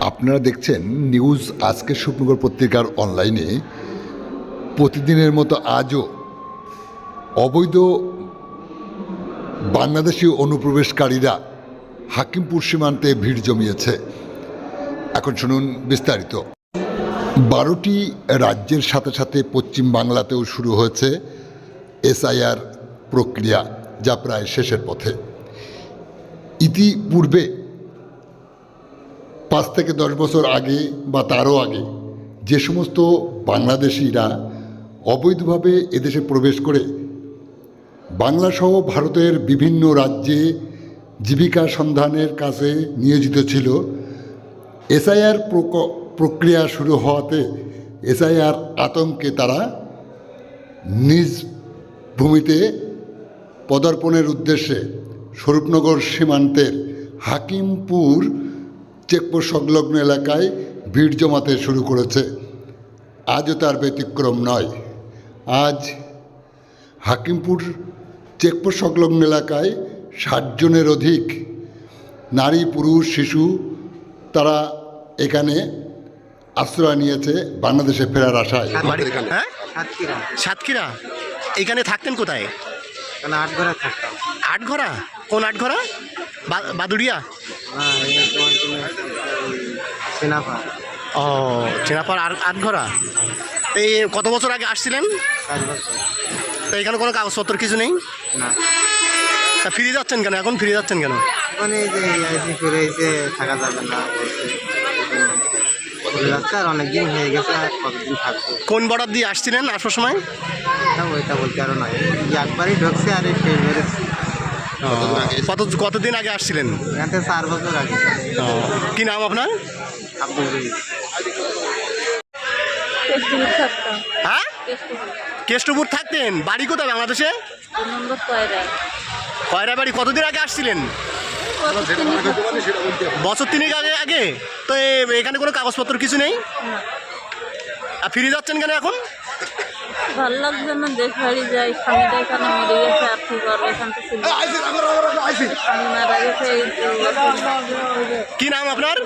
আপনারা দেখছেন নিউজ আজকে সুপ্রনগর পত্রিকার অনলাইনে। প্রতিদিনের মতো আজও অবৈধ বাংলাদেশি অনুপ্রবেশকারীরা হাকিমপুর সীমান্তে ভিড় জমিয়েছে। এখন শুনুন বিস্তারিত। বারোটি রাজ্যের সাথে সাথে পশ্চিম বাংলাতেও শুরু হয়েছে এসআইআর প্রক্রিয়া, যা প্রায় শেষের পথে। ইতিপূর্বে পাঁচ থেকে দশ বছর আগে বা তারও আগে যে সমস্ত বাংলাদেশিরা অবৈধভাবে এদেশে প্রবেশ করে বাংলাসহ ভারতের বিভিন্ন রাজ্যে জীবিকা সন্ধানের কাছে নিয়োজিত ছিল, এসআইআর প্রক্রিয়া শুরু হওয়াতে এসআইআর আতঙ্কে তারা নিজ ভূমিতে পদার্পণের উদ্দেশ্যে স্বরূপনগর সীমান্তের হাকিমপুর চেকপোস্ট সংলগ্ন এলাকায় ভিড় জমাতে শুরু করেছে। আজও তার ব্যতিক্রম নয়। আজ হাকিমপুর চেকপোস্ট সংলগ্ন এলাকায় ষাট জনের অধিক নারী পুরুষ শিশু তারা এখানে আশ্রয় নিয়েছে বাংলাদেশে ফেরার আশায়। হ্যাঁ? সাতক্ষীরা। এখানে থাকতেন কোথায়? তাহলে আট ঘরে থাকতাম। আটঘরা কোন আটঘরা বাদুড়িয়া? সেনাপা ও চেনাপার আর আটঘরা? এই কত বছর আগে আসছিলেন? তো এখানে কোনো কাগজপত্র কিছু নেই? না। তা ফিরে যাচ্ছেন কেন? এখন ফিরে যাচ্ছেন কেন? এই যে আইসি ফিরে এসে থাকা যাবে না ঘুরে যাচ্ছে হয়ে গেছে আর কতদিন থাকব? কোন বর্ডার দিয়ে আসছিলেন আসার সময়? ওইটা বলতে আরও নাই। একবারই ঢুকছে আর শেষ বেরোচ্ছে কত কতদিন আগে আসছিলেন? চার বছর আগে। কি নাম আপনার? কেষ্টপুর হ্যাঁ? কেষ্টপুর থাকতেন? বাড়ি কোথায় বাংলাদেশে? কয়রা। বাড়ি? কতদিন আগে আসছিলেন? বছর তিনেক আগে। আগে তো এ- এখানে কোনো কাগজপত্র কিছু নেই? আর ফিরে যাচ্ছেন কেন এখন? ভালো লাগছে না দেশ বাড়ি যাই স্বামীটা এখানে মরে গেছে। কি নাম আপনার?